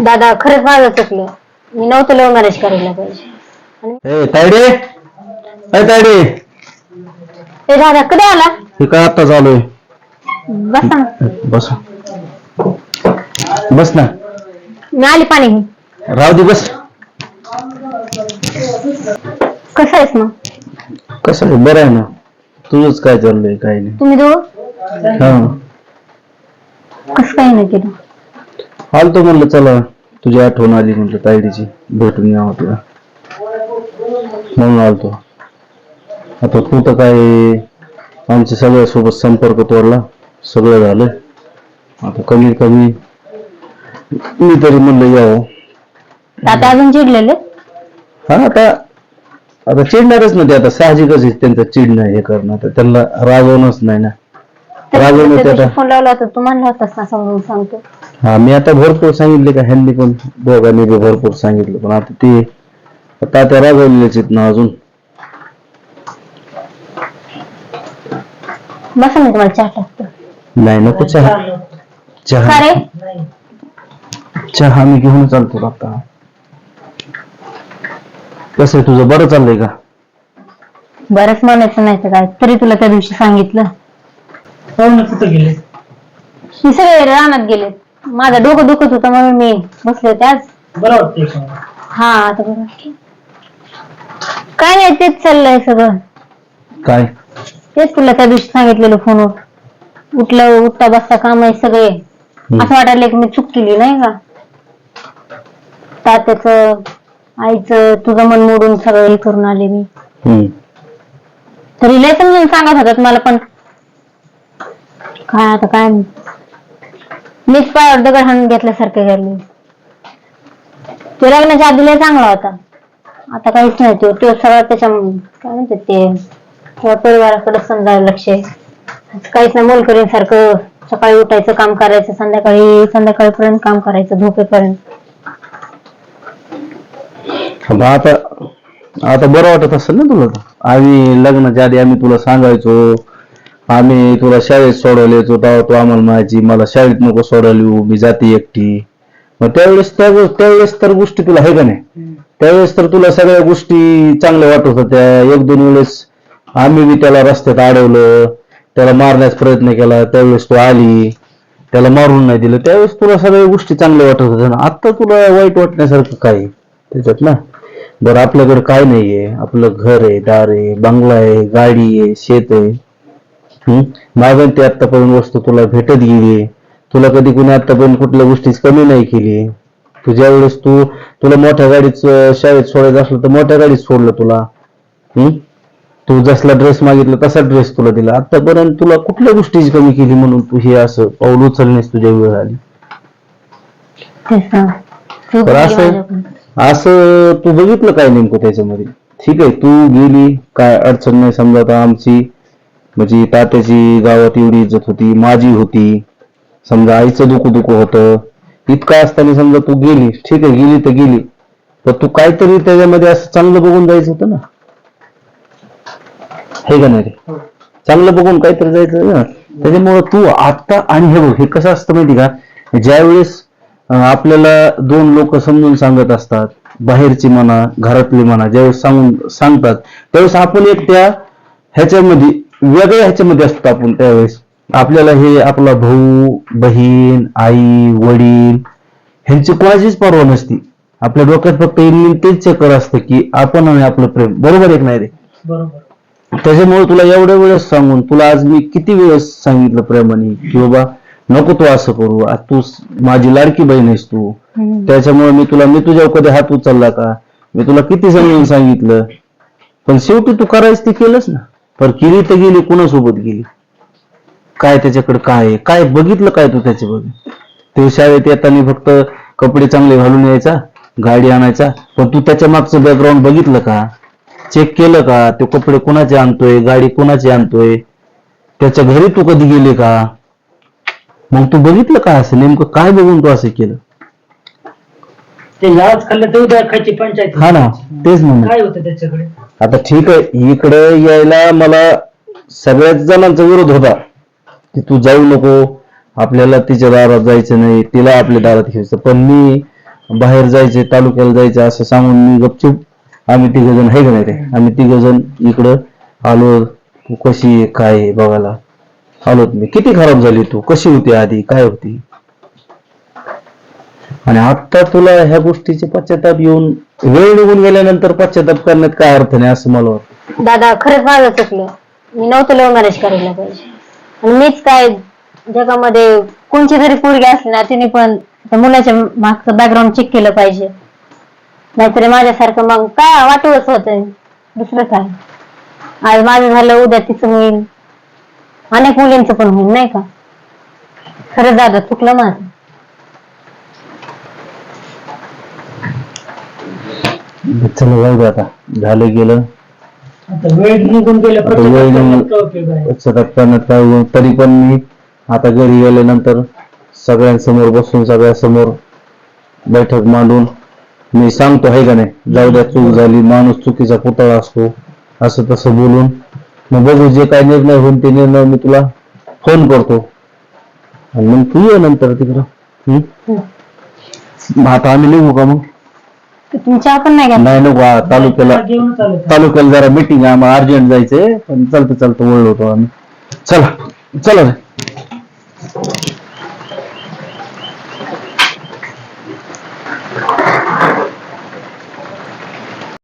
दादा खरंच माझं चुकलं. मी नव्हतं लव्ह मॅरेज करायला पाहिजे. ए तायडे? ए तायडे. दादा कधी आला? हे काय आता चालू आहे बसा. ना. बस. बस ना. मी आली पाणी. घेऊन राहू दे बस. कसं आहेस मग? कसं आहे? बरं आहे ना. तुझंच काय चाललंय काय नाही. तुम्ही दोघं? हा. कसं काही नाही केलं? आलतो म्हणलं चला तुझी आठवण आली म्हटलं तायडीची भेटून यावं तुला म्हणून आलतो. आता तू तर काय आमच्या सगळ्यासोबत संपर्क तोडला सगळं झालं. आता कमीत कमी मी तरी म्हणलं यावं. आता अजून चिडलेले? हा आता आता चिडणारच ना ते आता साहजिकच आहे त्यांचं चिडणं हे करणं. तर त्यांना रागवणंच नाही ना. रागवणं ते आता फोन लावला होता तू म्हणला होतास ना समजून सांगतो. हा मी आता भरपूर सांगितले का ह्यांनी पण दोघांनी बी भरपूर सांगितलं पण आता ते आता त्या रागवलेलेच आहेत ना अजून. बसा मी तुम्हाला चहा टाकतो. नाही नको चहा. चहा. चहा मी घेऊन चालतो आता? कसं आहे तुझं बरं चाललंय का? बरंच म्हणायचं नाही तर काय तरी तुला त्या दिवशी सांगितलं. पाहुणे कुठं गेले? ही सगळे रानात गेले माझं डोकं दुखत होतं म्हणून मी बसले होते आज. बरं वाटतंय का? हा आता बरं. काय नाही तेच चाललंय सगळं. काय? तेच तुला त्या दिवशी सांगितलेलं फोनवर उठलं उठता बसता काम आहे सगळे. असं वाटायला की मी चूक केली नाही का? तात्याच आईचं तुझं मन मोडून सगळं हे करून आले मी. हम्म. तरी लय समजून सांगत होतात मला पण. काय आता काय मीच पायावर दगड हाणून घेतल्यासारखे गेले तो लग्नाच्या आधी लय चांगला होता. आता काहीच नाही तो तो सगळा त्याच्या काय म्हणतात ते? परिवाराकडे समजा लक्ष आहे. काहीच नाही मोलकरीन सारखं सकाळी उठायचं काम करायचं संध्याकाळी संध्याकाळपर्यंत काम करायचं झोपेपर्यंत. मग आता आता बरं वाटत असेल ना तुला? आम्ही लग्नाच्या आधी आम्ही तुला सांगायचो आम्ही तुला शाळेत सोडवले तेव्हा तू आम्हाला म्हणायची मला शाळेत नको सोडायला येऊ मी जाते एकटी. मग त्यावेळेस त्या त्यावेळेस तर गोष्टी तुला आहे का नाही? त्यावेळेस तर तुला सगळ्या गोष्टी चांगल्या वाटत होत्या. एक दोन वेळेस आम्ही बी त्याला रस्त्यात अडवलं त्याला मारण्याचा प्रयत्न केला त्यावेळेस तू आली त्याला मारून नाही दिलं. त्यावेळेस तुला सगळ्या गोष्टी चांगल्या वाटत होत्या. ना आता तुला वाईट वाटण्यासारखं काय त्याच्यात ना? बरं आपल्याकडे काय नाहीये. आपलं घर आहे दार आहे बंगला आहे गाडी आहे शेत आहे. हम्म मागून ते आतापर्यंत वस्तू तुला भेटत गेली तुला कधी कुणी आतापर्यंत कुठल्या गोष्टीच कमी नाही केली तू ज्या वेळेस तू तुला मोठ्या गाडीच अं, शाळेत सोडायचं असलं तर मोठ्या गाडीत सोडलं तुला. हम्म तू जसला ड्रेस मागितला तसा ड्रेस तुला दिला. आतापर्यंत तुला कुठल्या गोष्टीची कमी केली म्हणून तू हे असं पाऊल उचलण्यास तुझ्या वेळ आली तर असं. असं तू बघितलं काय नेमकं त्याच्यामध्ये? ठीक आहे तू गेली काय अडचण नाही समजा आता आमची. म्हणजे तात्याची गावात एवढी इज्जत होती माझी होती. समजा आईचं दुखू दुखू होतं. इतकं असताना समजा तू गेली ठीक आहे गेली तर गेली. पण तू काहीतरी त्याच्यामध्ये असं चांगलं बघून जायचं होतं ना. हे का नाही रे? चांगलं बघून काहीतरी जायचं ना. त्याच्यामुळं तू आता आणि हे बघ हे कसं असतं माहिती का? ज्यावेळेस आपल्याला दोन लोक समजून सांगत असतात बाहेरची म्हणा घरातली म्हणा ज्यावेळेस सांगून सांगतात त्यावेळेस आपण एक त्या ह्याच्यामध्ये वेगळ्या ह्याच्यामध्ये असतो आपण त्यावेळेस. आपल्याला हे आपला भाऊ बहीण आई वडील ह्यांची कोणाचीच पर्वा नसती. आपल्या डोक्यात फक्त तेच चक्कर असतं की आपण आणि आपलं प्रेम. बरोबर एक नाही रे? बरोबर. त्याच्यामुळे तुला एवढ्या वेळेस सांगून तुला आज मी किती वेळेस सांगितलं प्रेमाने की बाबा नको तू असं करू. आज तू माझी लाडकी बहीण आहेस तू. त्याच्यामुळे मी तुला मी तुझ्या कधी हात उचलला का? मी तुला किती समजून सांगितलं? पण शेवटी तू करायच ते केलंच ना. पर केली तर गेली कुणासोबत गेली? काय त्याच्याकडे काय आहे? काय बघितलं काय तू त्याचे बघ ते शाळेत येताना फक्त कपडे चांगले घालून यायचा गाडी आणायचा पण तू त्याच्या मागचं बॅकग्राऊंड बघितलं का? चेक केलं का? ते कपडे कोणाचे आणतोय? गाडी कोणाची आणतोय? त्याच्या घरी तू कधी गेले का? मग तू बघितलं का असं? नेमकं काय बघून तू असं केलं? ते लाच खाल्लं तर उद्या खायची पंचायत हा ना तेच म्हणलं. काय होतं त्याच्याकडे? आता ठीक आहे इकडे यायला मला सगळ्याच जणांचा विरोध होता की तू जाऊ नको आपल्याला तिच्या दारात जायचं नाही तिला आपल्या दारात घ्यायचं. पण मी बाहेर जायचे तालुक्याला जायचे असं सांगून मी गपचूप आम्ही तिघ जण आहे का नाही रे? आम्ही तिघ जण इकडं आलो. तू कशी आहे काय आहे बघायला. आलो मी. किती खराब झाली तू? कशी होती आधी? काय होती? आणि आता तुला ह्या गोष्टीचे पश्चाताप येऊन वेळ निघून गेल्यानंतर पश्चाताप करण्यात काय अर्थ नाही असं मला वाटतं. दादा खरंच माझं चुकलं. मी नव्हतं लव्ह मॅरेज करायला पाहिजे. आणि मीच काय जगामध्ये कोणची तरी पोरगी असली ना तिने पण त्या मुलाच्या मागचं बॅकग्राऊंड चेक केलं पाहिजे. नाहीतरी माझ्यासारखं मग काय वाटूच होत? दुसरं काय? आज माझं झालं उद्या तिचं होईल. अनेक मुलींचं पण होईल नाही का? खरंच दादा चुकलं माझं. चला जाऊ दे आता. झालं गेलं. आता वेळ निघून आता वेळ निघून- काय उपयोग आहे पश्चाताप करण्यात काय होईल? तरी पण मी आता घरी गेल्यानंतर सगळ्यांसमोर बसून सगळ्यासमोर बैठक मांडून मी सांगतो आहे का नाही? जाऊ द्या चूक झाली माणूस चुकीचा पुतळा असतो असं तसं बोलून. मग बघू जे काय निर्णय होईल ते निर्णय मी तुला फोन करतो. आणि मग तू ये नंतर तिकडं. हम्म? मग आता आम्ही निघू का मग? तुमच्या पण नाही नाही नको तालुक्याला तालुक्याला जरा मीटिंग आहे आम्हाला अर्जंट जायचंय पण चालतं चालतं वळलो होतो आम्ही. चला चला